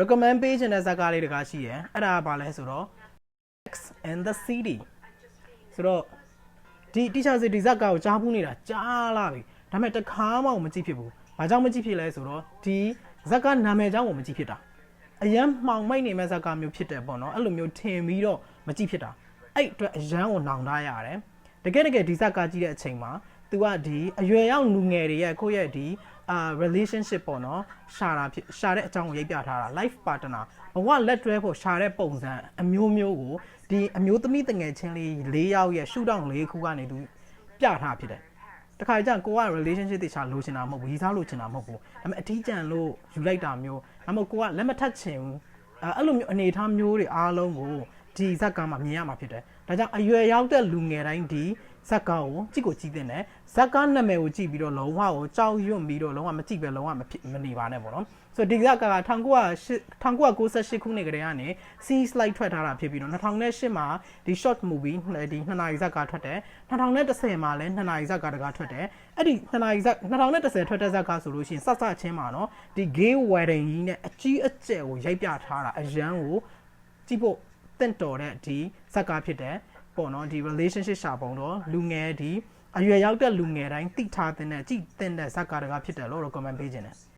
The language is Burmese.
recommend ပေးခြင်းတဲ့ဇာတ်ကားလေးတကားရှိရယ်အဲ့ဒါကဘာလဲဆိုတော့ X and the City ဆိုတော့ဒီ teacher စီဒီဇာတ်ကားကိုကြားဘူးနေတာကြားလာပြီဒါပေမဲ့တစ်ခါမှမကြည့်ဖြစ်ဘူးဘာကြောင့်မကြည့်ဖြစ်လဲဆိုတော့ဒီဇာတ်ကားနာမည်ကြောင့်ကိုမကြည့်ဖြစ်တာအရန်မှောင်မိုက်နေမဲ့ဇာတ်ကားမျိုးဖြစ်တယ်ပေါ့နော်အဲ့လိုမျိုးထင်ပြီးတော့မကြည့်ဖြစ်တာအဲ့အတွက်အရန်ကိုနောင်တရတယ်တကယ်တကယ်ဒီဇာတ်ကားကြည့်တဲ့အချိန်မှာ तू ကဒီအရွယ်ရောက်လူငယ်တွေရဲ့ကိုယ့်ရဲ့ဒီအာ relationship ပေါ့နော်ရှာတာဖြစ်ရှာတဲ့အကြောင်းကိုရိုက်ပြထားတာ life partner ဘဝလက်တွဲဖို့ရှာတဲ့ပုံစံအမျိုးမျိုးကိုဒီအမျိုးသမီးတငယ်ချင်းလေး၄ယောက်ရဲ့ရှုထောင့်၄ခုကနေသူပြထားဖြစ်တယ်တခါကျရင်ကိုက relationship တိချာလိုချင်တာမဟုတ်ဘူးရီစားလိုချင်တာမဟုတ်ဘူးဒါပေမဲ့အထီးကျန်လို့ယူလိုက်တာမျိုးဒါမှမဟုတ်ကိုကလက်မထပ်ချင်ဘူးအဲအဲ့လိုမျိုးအနေအထားမျိုးတွေအားလုံးကိုဒီဇက်ကမှမြင်ရမှာဖြစ်တယ်ဒါကြောင့်အရွယ်ရောက်တဲ့လူငယ်တိုင်းဒီ ဇက်ကားကိုကြည့်ကိုကြည့်တဲ့နဲ့ဇက်ကားနာမည်ကိုကြည့်ပြီးတော့လုံးဝကိုကြောက်ရွံ့ပြီးတော့လုံးဝမကြည့်ပဲလုံးဝမဖြစ်မနေပါနဲ့ပေါ့နော်ဆိုတော့ဒီဇက်ကားက1998ခုနှစ်ကတည်းကနေ C slide ထွက်ထားတာဖြစ်ပြီးတော့2008မှာဒီ short movie ဒီ2နာရီဇက်ကားထွက်တယ်2010မှာလည်း2နာရီဇက်ကားတကားထွက်တယ်အဲ့ဒီ2နာရီဇက်2010ထွက်တဲ့ဇက်ကားဆိုလို့ရှိရင်စစချင်းမှာနော်ဒီ gay wedding ကြီးနဲ့အကြီးအကျယ်ကိုရိုက်ပြထားတာအရန်ကိုကြည့်ဖို့တင့်တော်တဲ့ဒီဇက်ကားဖြစ်တယ် ပေါ့နော်ဒီ relationship ရှာပုံတော့လူငယ်ဒီအရွယ်ရောက်တဲ့လူငယ်တိုင်းသိထားတဲ့ကြည့်တဲ့ဇက်ကားတကားဖြစ်တယ်လို့ recommend ပေးခြင်းတယ်